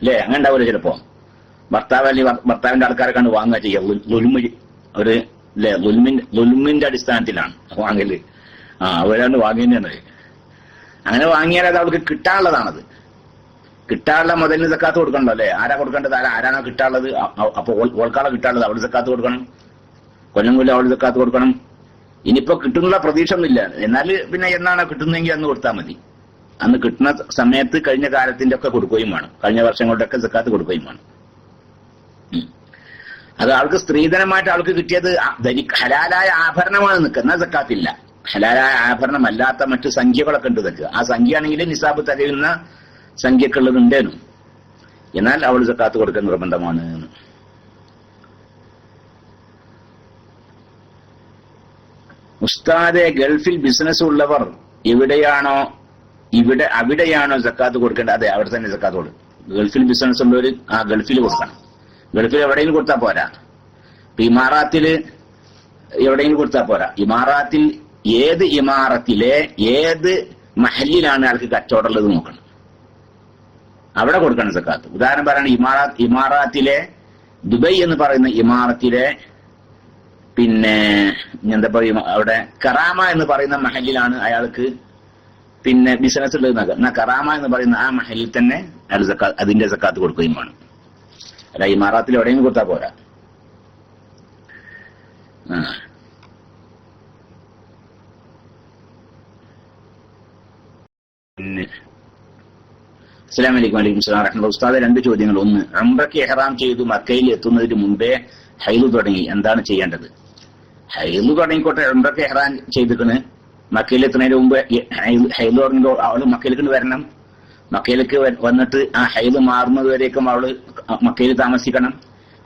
അല്ലേ? അങ്ങനെ ഉണ്ടാവില്ല ചിലപ്പോ. ഭർത്താവ് അല്ലെങ്കിൽ ഭർത്താവിന്റെ ആൾക്കാരെ കണ്ട് വാങ്ങുക ചെയ്യുക. ഒരു അല്ലേ? ലുൽമിന്റെ ലുൽമിന്റെ അടിസ്ഥാനത്തിലാണ് വാങ്ങൽ. ആ അവരാണ് വാങ്ങിയാണ് അങ്ങനെ വാങ്ങിയാൽ അത് അവൾക്ക് കിട്ടാനുള്ളതാണത്. കിട്ടാനുള്ള മുതൽ സക്കാത്ത് കൊടുക്കണല്ലോ അല്ലേ? ആരാ കൊടുക്കേണ്ടത്? ആരാ ആരാണോ കിട്ടാനുള്ളത്? അപ്പൊ ഓൾക്കാളെ കിട്ടാനുള്ളത്? അവൾ സക്കാത്ത് കൊടുക്കണം. കൊല്ലം കൊല്ലം അവൾ സക്കാത്ത് കൊടുക്കണം. ഇനിയിപ്പോ കിട്ടുന്നുള്ള പ്രതീക്ഷ ഒന്നുമില്ല എന്നാൽ പിന്നെ എന്നാണോ കിട്ടുന്നതെങ്കിൽ അന്ന് കൊടുത്താൽ മതി. അന്ന് കിട്ടുന്ന സമയത്ത് കഴിഞ്ഞ കാലത്തിന്റെ ഒക്കെ കൊടുക്കുകയും വേണം. കഴിഞ്ഞ വർഷങ്ങളുടെ ഒക്കെ സക്കാത്ത് കൊടുക്കുകയും വേണം. അത് ആൾക്ക് സ്ത്രീധനമായിട്ട് ആൾക്ക് കിട്ടിയത് ധരി ഹലാലായ ആഭരണമാണ് നിൽക്കുന്ന സക്കാത്തില്ല. ഹലാലായ ആഭരണമല്ലാത്ത മറ്റു സംഖ്യകളൊക്കെ ഉണ്ട് ഇതൊക്കെ. ആ സംഖ്യയാണെങ്കിൽ നിസാബ് തകയുന്ന സംഖ്യക്കുള്ളത് ഉണ്ടേനും എന്നാൽ അവൾ സക്കാത്ത് കൊടുക്കാൻ നിർബന്ധമാണ്. ഉസ്താദെ ഗൾഫിൽ ബിസിനസ് ഉള്ളവർ എവിടെയാണോ ഇവിടെ അവിടെയാണോ സക്കാത്ത് കൊടുക്കേണ്ടത്? അതെ അവിടെ തന്നെ സക്കാത്ത് കൊടുക്കും. ഗൾഫിൽ ബിസിനസ് ഉള്ളവർ ആ ഗൾഫിൽ കൊടുക്കണം. ഗൾഫിൽ എവിടെയെങ്കിലും കൊടുത്താൽ പോരാ. ഇപ്പൊ ഇമാറാത്തിൽ എവിടെയെങ്കിലും കൊടുത്താൽ പോരാ. ഇമാറാത്തിൽ ഏത് ഇമാറത്തിലെ ഏത് മഹലിലാണ് അയാൾക്ക് കച്ചവടമുള്ളത് നോക്കണം. അവിടെ കൊടുക്കണം സക്കാത്ത്. ഉദാഹരണം പറയണ ഇമാറാ ഇമാറാത്തിലെ ദുബൈ എന്ന് പറയുന്ന ഇമാറത്തിലെ പിന്നെ എന്താ പറയുക അവിടെ കറാമ എന്ന് പറയുന്ന മഹലിലാണ് അയാൾക്ക് പിന്നെ ബിസിനസ്സിൽ എന്നാൽ കറാമ എന്ന് പറയുന്ന ആ മഹലിൽ തന്നെ അയാൾ അതിന്റെ സക്കാത്ത് കൊടുക്കുകയും വേണം. അല്ല ഈ മാറാത്തിൽ എവിടെയെങ്കിലും കൊടുത്താൽ പോരാ? പിന്നെ അസ്സാം വലൈക്കും വലൈക്കും സ്ലാം റഹ്മ ഉസ്താദ് രണ്ട് ചോദ്യങ്ങൾ. ഒന്ന് അംറയ്ക്ക് എഹ്റാം ചെയ്ത് മക്കയിൽ എത്തുന്നതിന് മുമ്പേ ഹൈലു തുടങ്ങി. എന്താണ് ചെയ്യേണ്ടത്? ഹൈലു തുടങ്ങിക്കോട്ടെ അംറയ്ക്ക് എഹ്റാം ചെയ്തിട്ടുണ്ട് മക്കയിൽ എത്തുന്നതിന് മുമ്പ് ഹൈദ് തുടങ്ങുമ്പോൾ അവൾ മക്കയിലേക്ക് വരണം. മക്കയിലേക്ക് വന്നിട്ട് ആ ഹൈദ് മാറുന്നത് വരേക്കും അവൾ മക്കയിൽ താമസിക്കണം.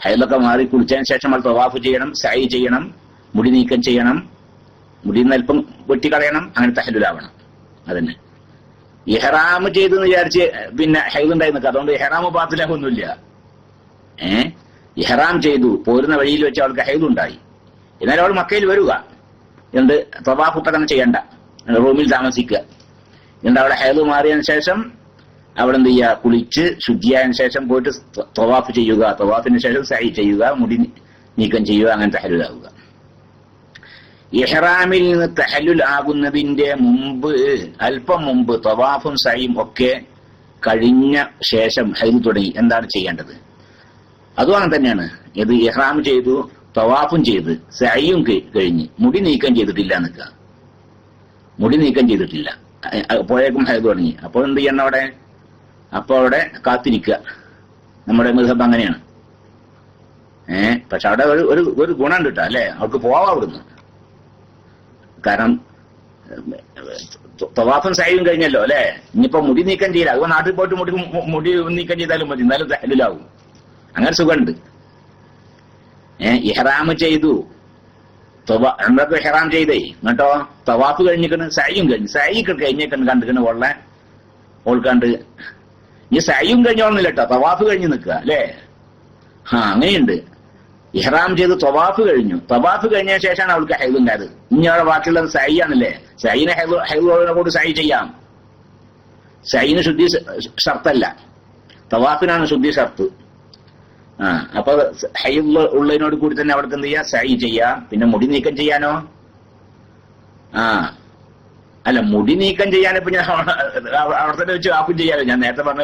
ഹൈദൊക്കെ മാറി കുളിച്ചതിന് ശേഷം അവൾ തവാഫ് ചെയ്യണം സായി ചെയ്യണം മുടി നീക്കം ചെയ്യണം മുടി നൽപ്പം വെട്ടിക്കളയണം അങ്ങനെ തഹലുലാവണം അതന്നെ. ഇഹ്റാം ചെയ്തെന്ന് വിചാരിച്ച് പിന്നെ ഹൈലുണ്ടായി നിൽക്കുക അതുകൊണ്ട് ഇഹ്റാം പാത്തിലാവൊന്നുമില്ല ഏഹ് ഇഹ്റാം ചെയ്തു. പോരുന്ന വഴിയിൽ വെച്ച് അവൾക്ക് ഹൈലുണ്ടായി എന്നാലും അവൾ മക്കയിൽ വരിക. എന്നിട്ട് തവാഫ് ഇപ്പൊ ചെയ്യണ്ട. റൂമിൽ താമസിക്കുക. എന്നിട്ട് അവിടെ ഹേതു മാറിയതിനു ശേഷം അവിടെ എന്ത് ചെയ്യുക? കുളിച്ച് ശുദ്ധിയായതിനു ശേഷം പോയിട്ട് തവാഫ് ചെയ്യുക. തവാഫിന് ശേഷം സൈ ചെയ്യുക. മുടി നീക്കം ചെയ്യുക. അങ്ങനെ തഹലുലാവുക ഇഹ്റാമിൽ നിന്ന് തഹലുൽ ആകുന്നതിന്റെ മുമ്പ് അല്പം മുമ്പ് തവാഫും സൈയും ഒക്കെ കഴിഞ്ഞ ശേഷം ഹൈദ് തുടങ്ങി. എന്താണ് ചെയ്യേണ്ടത്? അതും അങ്ങനെ തന്നെയാണ്. ഇത് ഇഹ്റാം ചെയ്തു. തവാഫും ചെയ്ത് സൈയും കഴി- കഴിഞ്ഞ്. മുടി നീക്കം ചെയ്തിട്ടില്ല നിൽക്കുക മുടി നീക്കം ചെയ്തിട്ടില്ല. അപ്പോഴേക്കും ഹൈദ് തുടങ്ങി. അപ്പോൾ എന്ത് ചെയ്യണം അവിടെ? അപ്പോൾ അവിടെ കാത്തിരിക്കുക. നമ്മുടെ മൃഹബ് അങ്ങനെയാണ്. ഏ? പക്ഷെ അവിടെ ഒരു ഒരു ഒരു ഗുണം കിട്ടാ അല്ലെ? അവർക്ക് പോവാം അവിടുന്ന്. കാരണം തവാഫും സൈവും കഴിഞ്ഞല്ലോ അല്ലെ? ഇനിയിപ്പോ മുടി നീക്കം ചെയ്യില്ല. അതുകൊണ്ട് നാട്ടിൽ പോയിട്ട് മുടി മുടി നീക്കം ചെയ്താലും മതി. എന്നാലും തഹലിലാവും അങ്ങനെ സുഖമുണ്ട്. ഇഹ്റാം ചെയ്തു. നമ്മളൊക്കെ ഇഹ്റാം ചെയ്തേ? എന്നിട്ടോ തവാഫ് കഴിഞ്ഞിക്കണ് സൈയും കഴിഞ്ഞു. സൈ കഴിഞ്ഞേക്കണ് കണ്ടിക്കണ് ഉള്ള ഓൾക്കാണ്ട് ഈ സൈയും കഴിഞ്ഞോളന്നില്ല കേട്ടോ തവാഫ് കഴിഞ്ഞ് നിൽക്കുക അല്ലേ? ആ അങ്ങനെയുണ്ട്. ഇഹ്റാം ചെയ്ത് തവാഫ് കഴിഞ്ഞു. തവാഫ് കഴിഞ്ഞ ശേഷമാണ് അവൾക്ക് ഹൈദും ഉണ്ടായത് ഇനി അവിടെ ബാക്കിയുള്ളത് സൈ ആണല്ലേ സൈനെ ഹൈദ് ഹൈദോടെ കൂടി സൈ ചെയ്യാം. സൈന് ശുദ്ധി ഷർത്തല്ല തവാഫിനാണ് ശുദ്ധി ഷർത്ത് ആ അപ്പൊ ഹൈ ഉള്ളതിനോട് കൂടി തന്നെ അവർക്ക് എന്ത് ചെയ്യാ? സൈ ചെയ്യാ. പിന്നെ മുടി നീക്കം ചെയ്യാനോ? ആ. അല്ല മുടി നീക്കം ചെയ്യാൻ ഇപ്പൊ ഞാൻ അവിടെ തന്നെ വെച്ച് ആപ്പും ചെയ്യാലോ. ഞാൻ നേരത്തെ പറഞ്ഞ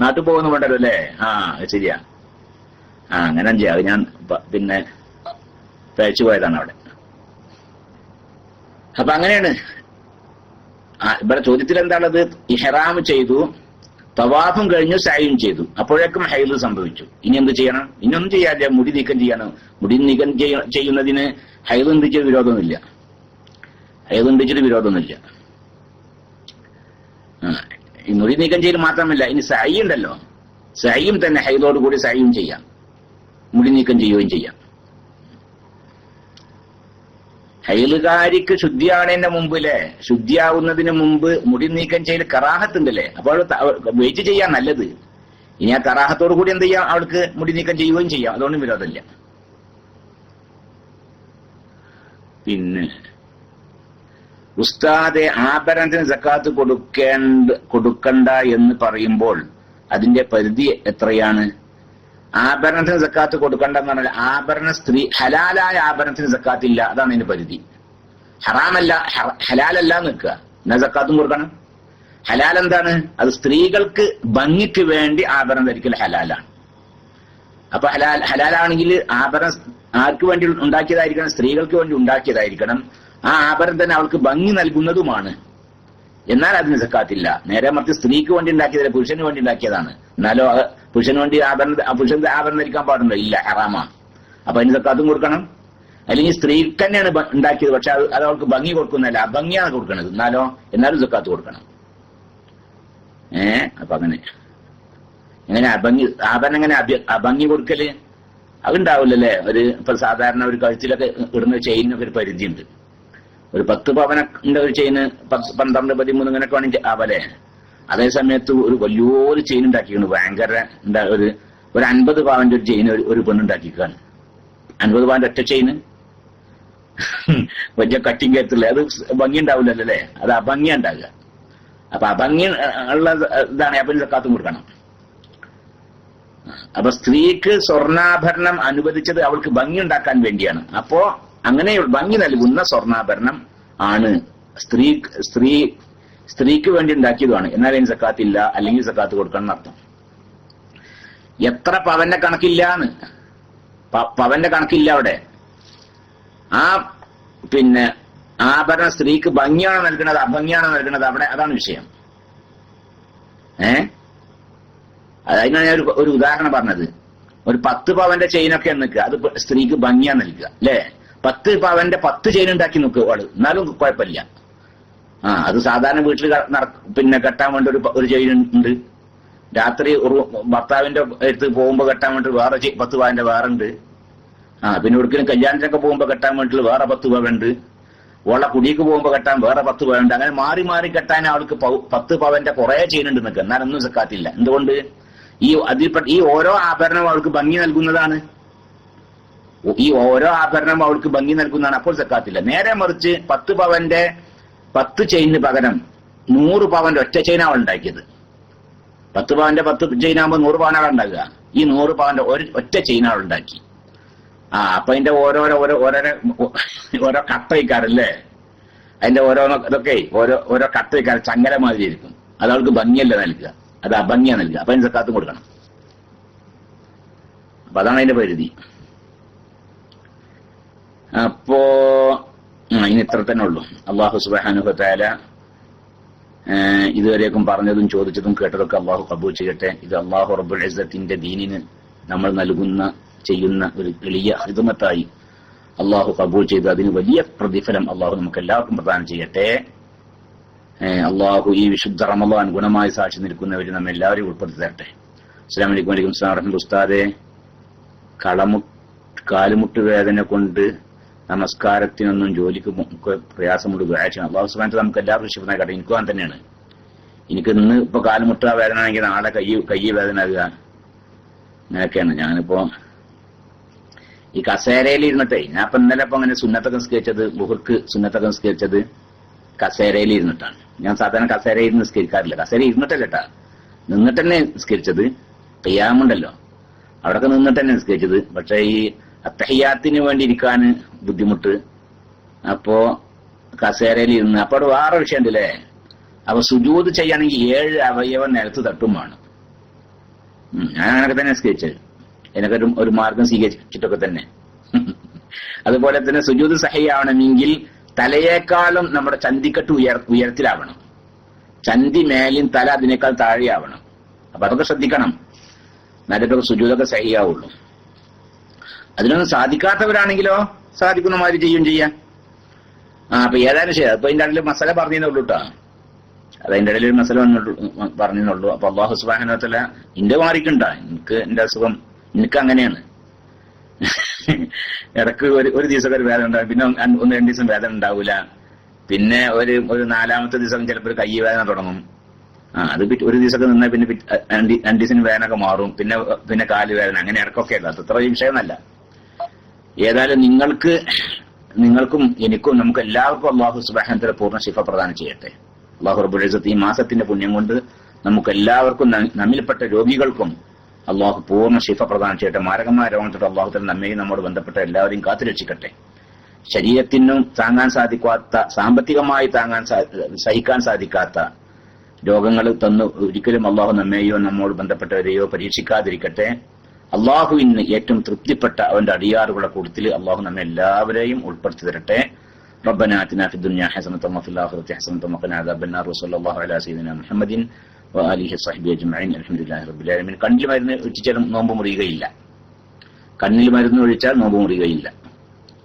നാട്ടിൽ പോകുന്നു വേണ്ടല്ലോ അല്ലേ? ആ ശരിയാ. ആ അങ്ങനെ ചെയ്യാം. ഞാൻ പിന്നെ പേച്ചു പോയതാണ് അവിടെ. അപ്പൊ അങ്ങനെയാണ്. ഇവിടെ ചോദ്യത്തിൽ എന്താണത് ഇഹ്റാം ചെയ്തു. തവാഫും കഴിഞ്ഞു സായും ചെയ്തു. അപ്പോഴേക്കും ഹൈദ് സംഭവിച്ചു. ഇനി എന്ത് ചെയ്യണം? ഇനിയൊന്നും ചെയ്യാതെ മുടി നീക്കം ചെയ്യണം. മുടി നീക്കം ചെയ്യുന്നതിന് ചെയ്യുന്നതിന് എന്ത് ചെയ്ത് വിരോധമൊന്നുമില്ല ഹൈദ് എന്ത് ചെയ്ത് വിരോധമൊന്നുമില്ല മുടി നീക്കം ചെയ്യൽ മാത്രമല്ല ഇനി സായി ഉണ്ടല്ലോ. സായിയും തന്നെ ഹൈദോട് കൂടി സായും ചെയ്യാം. മുടി നീക്കം ചെയ്യുകയും ചെയ്യാം. ഹൈലുകാരിക്ക് ശുദ്ധിയാണതിന്റെ മുമ്പിലെ. ശുദ്ധിയാവുന്നതിന് മുമ്പ് മുടി നീക്കം ചെയ്യൽ കറാഹത്തുണ്ടല്ലേ? അപ്പോൾ വെയിറ്റ് ചെയ്യാൻ നല്ലത്. ഇനി ആ കറാഹത്തോടു കൂടി എന്ത് ചെയ്യാം? അവൾക്ക് മുടി നീക്കം ചെയ്യുകയും ചെയ്യാം. അതുകൊണ്ടും വിരോധമില്ല. പിന്നെ ഉസ്താദെ ആഭരണത്തിന് സക്കാത്ത് കൊടുക്കേണ്ട കൊടുക്കണ്ട എന്ന് പറയുമ്പോൾ അതിന്റെ പരിധി എത്രയാണ്? ആഭരണത്തിന് സക്കാത്ത് കൊടുക്കണ്ട എന്ന് പറഞ്ഞാൽ ആഭരണ സ്ത്രീ ഹലാലായ ആഭരണത്തിന് സക്കാത്ത് ഇല്ല. അതാണ് അതിന്റെ പരിധി. ഹറാമല്ല ഹലാലല്ല നിൽക്കുക എന്നാ സക്കാത്തും കൊടുക്കണം. ഹലാൽ എന്താണ്? അത് സ്ത്രീകൾക്ക് ഭംഗിക്ക് വേണ്ടി ആഭരണം ധരിക്കൽ ഹലാലാണ്. അപ്പൊ ഹലാൽ ഹലാലാണെങ്കിൽ ആഭരണം ആർക്ക് വേണ്ടി ഉണ്ടാക്കിയതായിരിക്കണം? സ്ത്രീകൾക്ക് വേണ്ടി ഉണ്ടാക്കിയതായിരിക്കണം. ആ ആഭരണം തന്നെ അവൾക്ക് ഭംഗി നൽകുന്നതുമാണ്. എന്നാൽ അതിന് സക്കാത്തില്ല നേരെ മറിച്ച് സ്ത്രീക്ക് വേണ്ടി ഉണ്ടാക്കിയതല്ല പുരുഷന് വേണ്ടി ഉണ്ടാക്കിയതാണ്. എന്നാലോ പുരുഷന് വേണ്ടി ആഭരണം പുരുഷന്റെ ആഭരണം ധരിക്കാൻ പാടുണ്ടോ? ഇല്ല ഹറാമാണ്. അപ്പൊ അതിന് സക്കാത്തും കൊടുക്കണം. അല്ലെങ്കിൽ സ്ത്രീക്ക് തന്നെയാണ് ഉണ്ടാക്കിയത് പക്ഷെ അത് അത് അവൾക്ക് ഭംഗി കൊടുക്കുന്നതല്ല. അഭംഗിയാണ് കൊടുക്കുന്നത്. എന്നാലോ എന്നാലും സക്കാത്ത് കൊടുക്കണം. ഏ? അപ്പൊ അങ്ങനെ. എങ്ങനെ അഭംഗി ആഭരണം എങ്ങനെ അഭംഗി കൊടുക്കൽ? അതുണ്ടാവില്ലല്ലേ? ഒരു ഇപ്പൊ സാധാരണ ഒരു കഴുത്തിലൊക്കെ ഇടുന്ന ചെയിനൊക്കെ ഒരു പരിധിയുണ്ട്. ഒരു പത്ത് പവനന്റെ ഒരു ചെയിന് പന്ത്രണ്ട് പതിമൂന്ന് ഇങ്ങനെയൊക്കെ വേണമെങ്കിൽ ആവല്ലേ? അതേ സമയത്ത് ഒരു വലിയൊരു ചെയിൻ ഉണ്ടാക്കിയാണ് ഭയങ്കര ഒരു ഒരു അൻപത് പവന്റെ ഒരു ചെയിൻ ഒരു ഒരു പെണ്ണുണ്ടാക്കിക്കാണ് അൻപത് പവന്റെ ഒറ്റ ചെയിന് വലിയ കട്ടിങ് കയറ്റില്ല അത് ഭംഗി ഉണ്ടാവില്ലല്ലോ അല്ലേ? അത് അഭംഗി ഉണ്ടാകുക അപ്പൊ അഭംഗി ഉള്ള ഇതാണ് അപ്പൊ കാത്തും കൊടുക്കണം. അപ്പൊ സ്ത്രീക്ക് സ്വർണാഭരണം അനുവദിച്ചത് അവൾക്ക് ഭംഗി ഉണ്ടാക്കാൻ വേണ്ടിയാണ്. അപ്പോ അങ്ങനെ ഭംഗി നൽകുന്ന സ്വർണാഭരണം ആണ്. സ്ത്രീ സ്ത്രീ സ്ത്രീക്ക് വേണ്ടി ഉണ്ടാക്കിയതുമാണ്. എന്നാൽ അതിന് സക്കാത്തില്ല അല്ലെങ്കിൽ സക്കാത്ത് കൊടുക്കണം എന്നർത്ഥം എത്ര പവന്റെ കണക്കില്ല എന്ന് പവന്റെ കണക്കില്ല അവിടെ. ആ പിന്നെ ആഭരണ സ്ത്രീക്ക് ഭംഗിയാണോ നൽകുന്നത് അഭംഗിയാണോ നൽകുന്നത് അവിടെ അതാണ് വിഷയം. ഏ? അതിനാണ് ഞാൻ ഒരു ഉദാഹരണം പറഞ്ഞത്. ഒരു പത്ത് പവന്റെ ചെയിനൊക്കെ നിൽക്കുക അത് സ്ത്രീക്ക് ഭംഗിയാ നൽകുക അല്ലേ? പത്ത് പവന്റെ പത്ത് ചെയിൻ ഉണ്ടാക്കി നിൽക്കുക എന്നാലും കുഴപ്പമില്ല. ആ അത് സാധാരണ വീട്ടിൽ പിന്നെ കെട്ടാൻ വേണ്ടി ഒരു ഒരു ചെയിൻ ഉണ്ട്. രാത്രി ഒരു ഭർത്താവിന്റെ അടുത്ത് പോകുമ്പോ കെട്ടാൻ വേണ്ടി വേറെ പത്ത് പവന്റെ വേറെ ഉണ്ട് ആ പിന്നെ ഒരിക്കലും കല്യാണത്തിനൊക്കെ പോകുമ്പോ കെട്ടാൻ വേണ്ടി വേറെ പത്ത് പവൻ ഉണ്ട് ഓള കുടിക്ക് പോകുമ്പോ കെട്ടാൻ വേറെ പത്ത് പവൻ ഉണ്ട് അങ്ങനെ മാറി മാറി കെട്ടാൻ അവൾക്ക് പത്ത് പവന്റെ കുറെ ചെയ്യുന്നുണ്ട് നിൽക്കുക എന്നാലൊന്നും സക്കാത്തില്ല. എന്തുകൊണ്ട്? ഈ അതിൽപ്പെട്ട ഈ ഓരോ ആഭരണം അവൾക്ക് ഭംഗി നൽകുന്നതാണ്. ഈ ഓരോ ആഭരണം അവൾക്ക് ഭംഗി നൽകുന്നതാണ്. അപ്പോൾ സക്കാത്തില്ല. നേരെ മറിച്ച് പത്ത് പവന്റെ പത്ത് ചെയിന് പകരം നൂറ് പവന്റെ ഒറ്റ അവൾ ഉണ്ടാക്കിയത്. പത്ത് പവന്റെ പത്ത് ചെയിനാകുമ്പോൾ നൂറ് പവനാണ് ഉണ്ടാക്കുക. ഈ നൂറ് പവന്റെ ഒരു ഒറ്റ അവൾ ഉണ്ടാക്കി. ആ അപ്പൊ അതിന്റെ ഓരോരോ ഓരോ ഓരോരോ ഓരോ കട്ട വയ്ക്കാറല്ലേ അതിന്റെ ഓരോന്നോ ഇതൊക്കെ ഓരോ ഓരോ കട്ട വയ്ക്കാറ് ചങ്ങല മാതിരി ഇരിക്കും. അത് അവൾക്ക് ഭംഗിയല്ല നൽകുക. അത് അഭംഗിയാ നൽകുക. അപ്പൊ അതിന് സക്കാത്തും കൊടുക്കണം. അപ്പൊ അതാണ് അതിന്റെ പരിധി. അപ്പോ ഇനി ഇത്ര തന്നെ ഉള്ളൂ. അള്ളാഹു സുബാനുഹത്താല ഇതുവരെയൊക്കെ പറഞ്ഞതും ചോദിച്ചതും കേട്ടതൊക്കെ അള്ളാഹു കബൂൽ ചെയ്യട്ടെ. ഇത് അള്ളാഹു റബ്ബുൽ ഇസ്സത്തിന്റെ ദീനിന് നമ്മൾ നൽകുന്ന ചെയ്യുന്ന ഒരു എളിയ ഹിതമത്തായി അള്ളാഹു കബൂൾ ചെയ്ത് അതിന് വലിയ പ്രതിഫലം അള്ളാഹു നമുക്ക് എല്ലാവർക്കും പ്രദാനം ചെയ്യട്ടെ. അള്ളാഹു ഈ വിശുദ്ധ റമദാൻ ഗുണമായി സാക്ഷി നിൽക്കുന്നവർ നമ്മൾ എല്ലാവരും ഉൾപ്പെടുത്തി തരട്ടെ അസ്സാം വലൈക്കും വലൈക്കും സ്ലാം ഉസ്താദെ കളമു കാലുമുട്ട് വേദന കൊണ്ട് നമസ്കാരത്തിനൊന്നും ജോലിക്ക് ഒക്കെ പ്രയാസമുണ്ട് വ്യാഴ്ച അള്ളാഹു സുബാനത്ത് നമുക്ക് എല്ലാവർക്കും ശിവനായി കാട്ടെ. എനിക്കും അങ്ങനെ തന്നെയാണ്. എനിക്ക് ഇന്ന് ഇപ്പൊ കാലുമുട്ട വേദന ആണെങ്കിൽ നാളെ കൈ കൈ വേദന ആകുക. അങ്ങനെയൊക്കെയാണ്. ഞാനിപ്പോ ഈ കസേരയിൽ ഇരുന്നിട്ടേ ഞാൻ ഇപ്പൊ ഇന്നലെ ഇപ്പൊ അങ്ങനെ സുന്നത്തൊക്കെ നിസ്കരിച്ചത് ബുഹർക്ക് സുന്നത്തൊക്കെ നിസ്കരിച്ചത് കസേരയിൽ ഇരുന്നിട്ടാണ്. ഞാൻ സാധാരണ കസേരയിൽ ഇരുന്ന് നിസ്കരിക്കാറില്ല. കസേര ഇരുന്നിട്ടല്ല കേട്ടാ നിന്നിട്ട് തന്നെ നിസ്കരിച്ചത് തെയ്യാമുണ്ടല്ലോ അവിടൊക്കെ നിന്നിട്ട് തന്നെ നിസ്കരിച്ചത്. പക്ഷേ ഈ അത്തഹയ്യാത്തിന് വേണ്ടി ഇരിക്കാൻ ബുദ്ധിമുട്ട്. അപ്പോ കസേരയിൽ ഇരുന്ന് അപ്പൊ അവിടെ വേറെ വിഷയം ഉണ്ടല്ലേ? അപ്പൊ സുജൂത് ചെയ്യുകയാണെങ്കിൽ ഏഴ് അവയവ നിലത്ത് തട്ടുമാണ്. ഞാൻ അങ്ങനെയൊക്കെ തന്നെ നിസ്കരിച്ചത് എനിക്കൊരു ഒരു മാർഗം സ്വീകരിച്ചിട്ടൊക്കെ തന്നെ. അതുപോലെ തന്നെ സുജൂത് സഹിയാവണമെങ്കിൽ തലയേക്കാളും നമ്മുടെ ചന്തിക്കെട്ട് ഉയർ ഉയരത്തിലാവണം. ചന്തി മേലും തല അതിനേക്കാൾ താഴെയാവണം. അപ്പൊ അതൊക്കെ ശ്രദ്ധിക്കണം. എന്നാലൊക്കെ സുജൂതൊക്കെ സഹിയാവുള്ളൂ. അതിനൊന്നും സാധിക്കാത്തവരാണെങ്കിലോ സാധിക്കുന്ന മാതിരി ചെയ്യും ചെയ്യാം. ആ അപ്പൊ ഏതായാലും ശരി. അപ്പൊ അതിന്റെ ഇടയിൽ മസാല പറഞ്ഞേ ഉള്ളൂ കേട്ടോ അത് അതിന്റെ ഇടയിൽ ഒരു മസാല വന്നുള്ളൂ പറഞ്ഞെന്നുള്ളൂ അപ്പൊ അള്ളാഹു സുബാനത്തല ഇന്റെ മാറിക്കണ്ട. എനിക്ക് എന്റെ അസുഖം എനിക്ക് അങ്ങനെയാണ്. ഇടയ്ക്ക് ഒരു ഒരു ദിവസമൊക്കെ ഒരു വേദന ഉണ്ടാവും. പിന്നെ ഒന്ന് രണ്ട് ദിവസം വേദന ഉണ്ടാവില്ല പിന്നെ ഒരു ഒരു നാലാമത്തെ ദിവസം ചിലപ്പോൾ ഒരു കൈ വേദന തുടങ്ങും. ആ അത് ഒരു ദിവസമൊക്കെ നിന്നാൽ പിന്നെ രണ്ട് ദിവസം വേദനയൊക്കെ മാറും. പിന്നെ പിന്നെ കാൽ വേദന. അങ്ങനെ ഇടക്കൊക്കെ അല്ല അത് അത്ര വിഷയമൊന്നല്ല ഏതായാലും നിങ്ങൾക്ക് നിങ്ങൾക്കും എനിക്കും നമുക്ക് എല്ലാവർക്കും അള്ളാഹു സുബാഹത്തിന്റെ പൂർണ ശിഫ പ്രദാനം ചെയ്യട്ടെ. അള്ളാഹു റബുലിസത്ത് ഈ മാസത്തിന്റെ പുണ്യം കൊണ്ട് നമുക്ക് എല്ലാവർക്കും നമ്മിൽപ്പെട്ട രോഗികൾക്കും അള്ളാഹു പൂർണ ശിഫ പ്രദാനം ചെയ്യട്ടെ. മാരകമായ രോഗത്തിൽ അള്ളാഹുത്തിൽ നമ്മയും നമ്മോട് ബന്ധപ്പെട്ട എല്ലാവരെയും കാത്തുരക്ഷിക്കട്ടെ. ശരീരത്തിനും താങ്ങാൻ സാധിക്കാത്ത സാമ്പത്തികമായി താങ്ങാൻ സഹിക്കാൻ സാധിക്കാത്ത രോഗങ്ങൾ തന്നു ഒരിക്കലും അള്ളാഹു നമ്മെയോ നമ്മോട് ബന്ധപ്പെട്ടവരെയോ പരീക്ഷിക്കാതിരിക്കട്ടെ. അള്ളാഹുവിന് ഏറ്റവും തൃപ്തിപ്പെട്ട അവന്റെ അടിയാറുകളുടെ കൂട്ടത്തിൽ അള്ളാഹു നമ്മെ എല്ലാവരെയും ഉൾപ്പെടുത്തി തരട്ടെ ربنا آتنا في الدنيا حسنة وفي الآخرة حسنة وقنا عذاب النار وصلى الله على سيدنا محمد وآله وصحبه أجمعين الحمد لله رب العالمين കണ്ണിൽ മരുന്ന് ഒഴിച്ചാലും നോമ്പ് മുറിയുകയില്ല കണ്ണിൽ മരുന്ന് ഒഴിച്ചാൽ നോമ്പ് മുറിയുകയില്ല